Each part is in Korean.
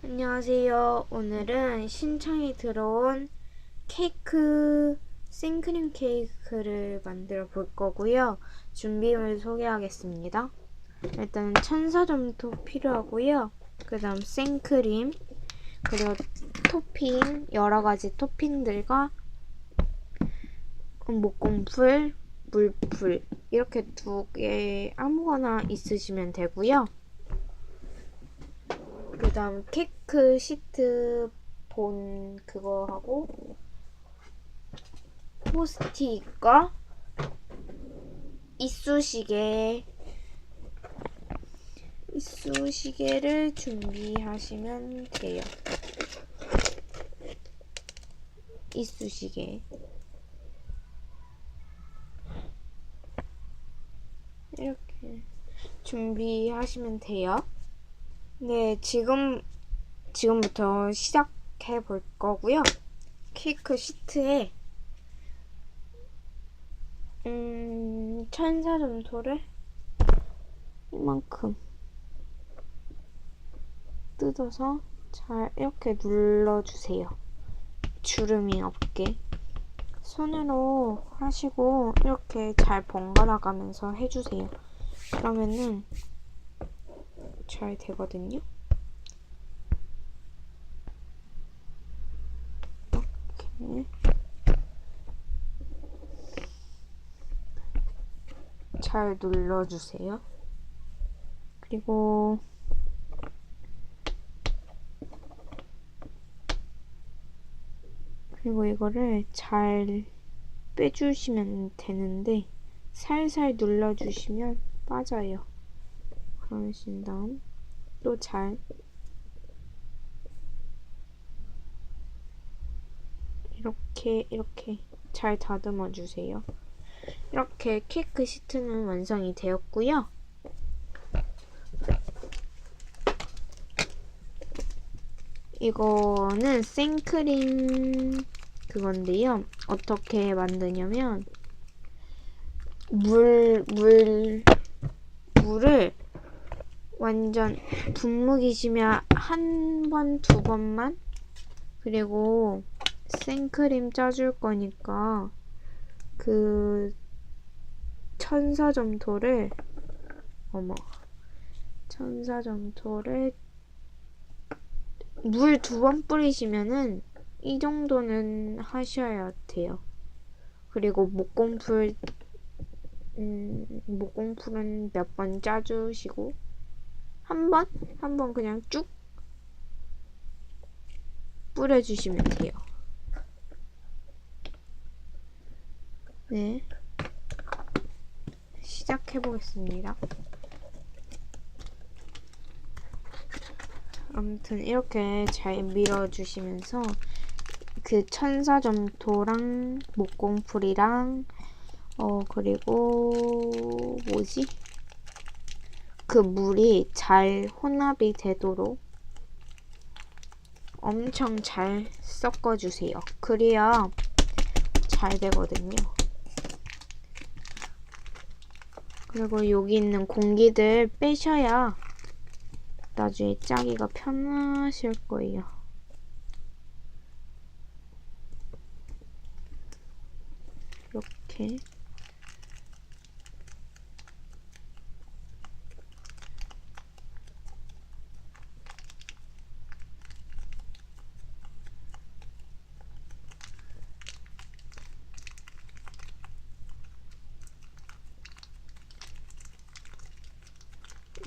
안녕하세요. 오늘은 신청이 들어온 케이크, 생크림 케이크를 만들어 볼 거고요. 준비물 소개하겠습니다. 일단 천사점토 필요하고요. 그 다음 생크림, 그리고 토핑, 여러 가지 토핑들과 목공풀, 물풀 이렇게 두 개 아무거나 있으시면 되고요. 그 다음 케이크 시트 본 그거 하고 포스트잇과 이쑤시개 이쑤시개를 준비하시면 돼요. 이쑤시개 이렇게 준비하시면 돼요. 네, 지금 지금부터 시작해 볼 거고요. 케이크 시트에 음, 천사 점토를 이만큼 뜯어서 잘 이렇게 눌러주세요. 주름이 없게. 손으로 하시고 이렇게 잘 번갈아 가면서 해주세요. 그러면은 잘 되거든요. 이렇게 잘 눌러주세요. 그리고 그리고 이거를 잘 빼주시면 되는데 살살 눌러주시면 빠져요. 그러신 다음 또 잘 이렇게 이렇게 잘 다듬어 주세요. 이렇게 케이크 시트는 완성이 되었고요. 이거는 생크림 그건데요. 어떻게 만드냐면 물, 물, 물을 완전 분무기시면 한 번, 두 번만 그리고 생크림 짜줄 거니까 그 천사점토를 어머 천사점토를 물 두 번 뿌리시면은 이 정도는 하셔야 돼요. 그리고 목공풀 음, 목공풀은 몇 번 짜주시고 한 번? 한 번 그냥 쭉 뿌려주시면 돼요. 네. 시작해보겠습니다. 아무튼 이렇게 잘 밀어주시면서 그 천사점토랑 목공풀이랑 어 그리고 뭐지? 그 물이 잘 혼합이 되도록 엄청 잘 섞어주세요. 그래야 잘 되거든요. 그리고 여기 있는 공기들 빼셔야 나중에 짜기가 편하실 거예요. 이렇게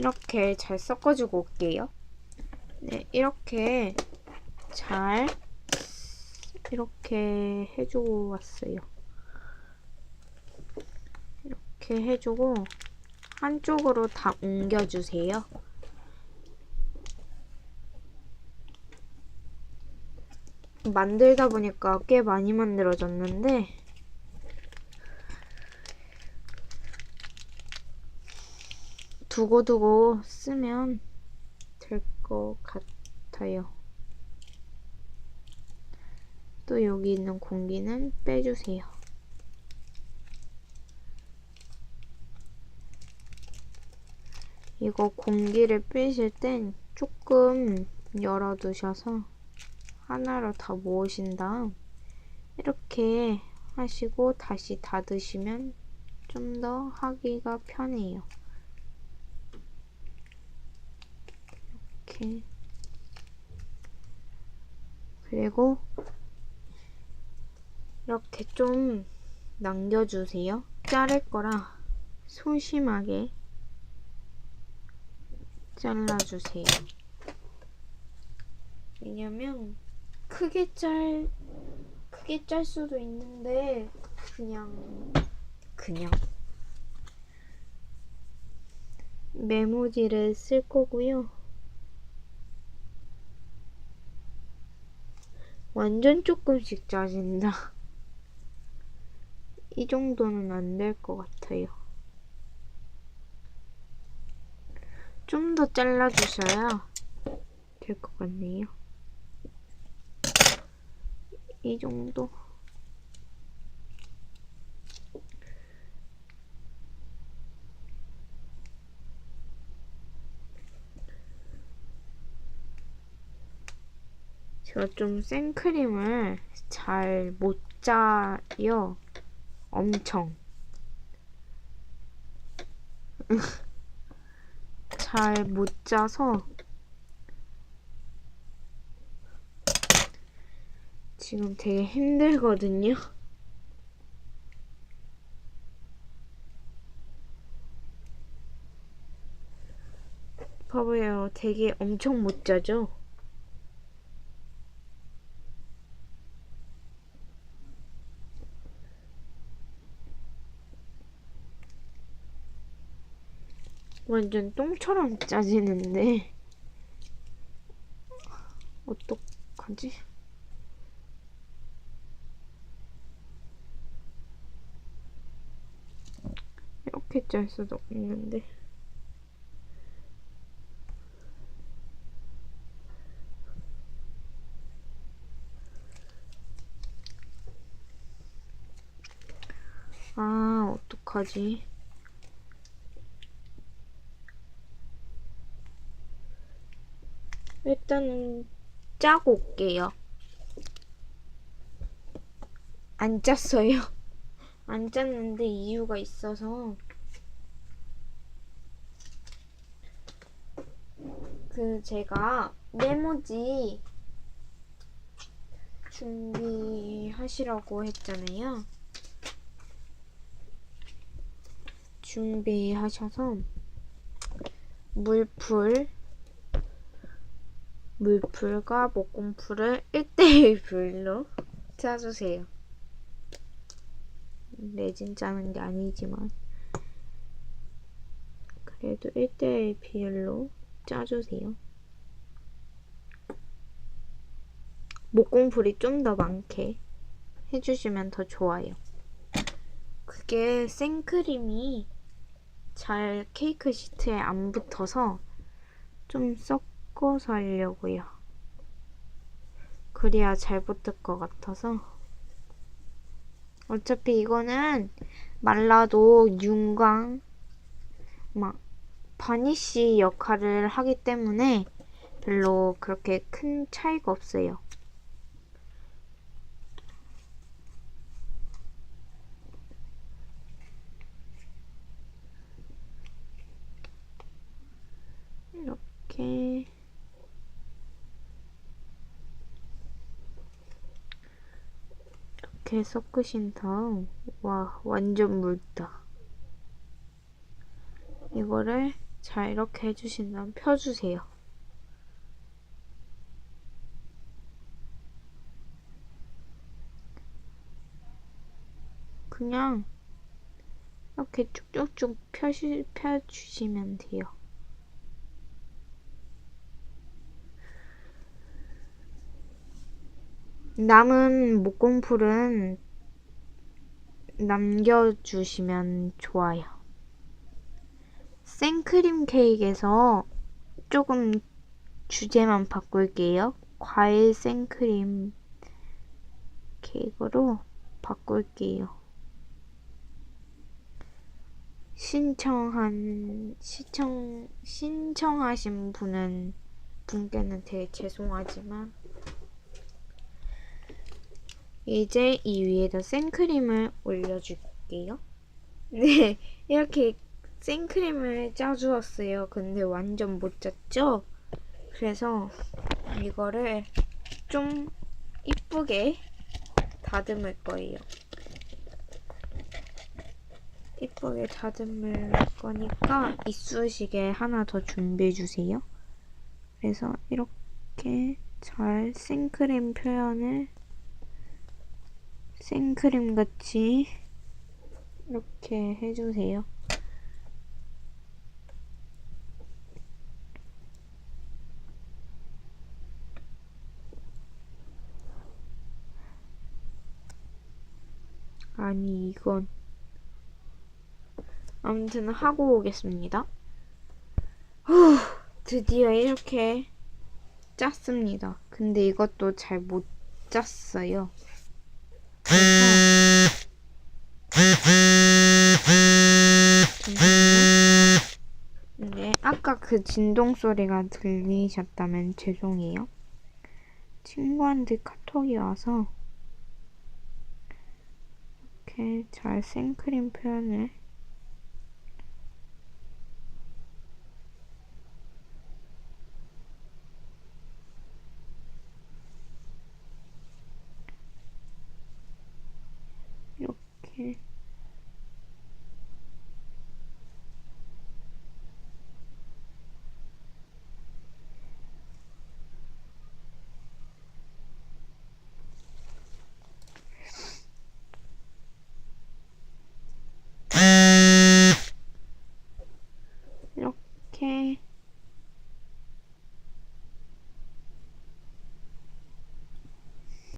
이렇게 잘 섞어주고 올게요. 네, 이렇게 잘 이렇게 해주고 왔어요. 이렇게 해주고 한쪽으로 다 옮겨주세요. 만들다 보니까 꽤 많이 만들어졌는데 두고두고 쓰면 될 것 같아요. 또 여기 있는 공기는 빼주세요. 이거 공기를 빼실 땐 조금 열어두셔서 하나로 다 모으신 다음 이렇게 하시고 다시 닫으시면 좀 더 하기가 편해요. 이렇게 그리고 이렇게 좀 남겨주세요. 자를 거라 소심하게 잘라주세요. 왜냐면 크게 짤 크게 짤 수도 있는데 그냥 그냥 메모지를 쓸 거고요. 완전 조금씩 짜진다. 이 정도는 안 될 것 같아요. 좀 더 잘라주셔야 될 것 같네요. 이 정도. 제가 좀 생크림을 잘 못 짜요. 엄청. 잘 못 짜서 지금 되게 힘들거든요. 봐봐요. 되게 엄청 못 짜죠? 완전 똥처럼 짜지는데 어떡하지? 이렇게 짤 수도 없는데 아 어떡하지? 일단은 짜고 올게요. 안 짰어요. 안 짰는데 이유가 있어서 그 제가 메모지 준비하시라고 했잖아요. 준비하셔서 물풀 물풀과 목공풀을 1대1 비율로 짜주세요. 레진 짜는 게 아니지만 그래도 1대1 비율로 짜주세요. 목공풀이 좀 더 많게 해주시면 더 좋아요. 그게 생크림이 잘 케이크 시트에 안 붙어서 좀 섞어서 하려고요. 그래야 잘 붙을 것 같아서. 어차피 이거는 말라도 윤광, 막, 바니쉬 역할을 하기 때문에 별로 그렇게 큰 차이가 없어요. 이렇게 이렇게 섞으신 다음 와 완전 묽다. 이거를 잘 이렇게 해주신 다음 펴주세요. 그냥 이렇게 쭉쭉쭉 펴시, 펴주시면 돼요 남은 목공풀은 남겨주시면 좋아요. 생크림 케이크에서 조금 주제만 바꿀게요. 과일 생크림 케이크로 바꿀게요. 신청한, 시청, 신청하신 분은 분께는 되게 죄송하지만 이제 이 위에다 생크림을 올려줄게요. 네, 이렇게 생크림을 짜주었어요. 근데 완전 못 짰죠? 그래서 이거를 좀 이쁘게 다듬을 거예요. 이쁘게 다듬을 거니까 이쑤시개 하나 더 준비해 주세요. 그래서 이렇게 잘 생크림 표현을 생크림 같이 이렇게 해주세요. 아니 이건 아무튼 하고 오겠습니다. 후, 드디어 이렇게 짰습니다. 근데 이것도 잘 못 짰어요. 잠시만요. 네, 아까 그 진동 소리가 들리셨다면 죄송해요. 친구한테 카톡이 와서 이렇게 잘 생크림 표현을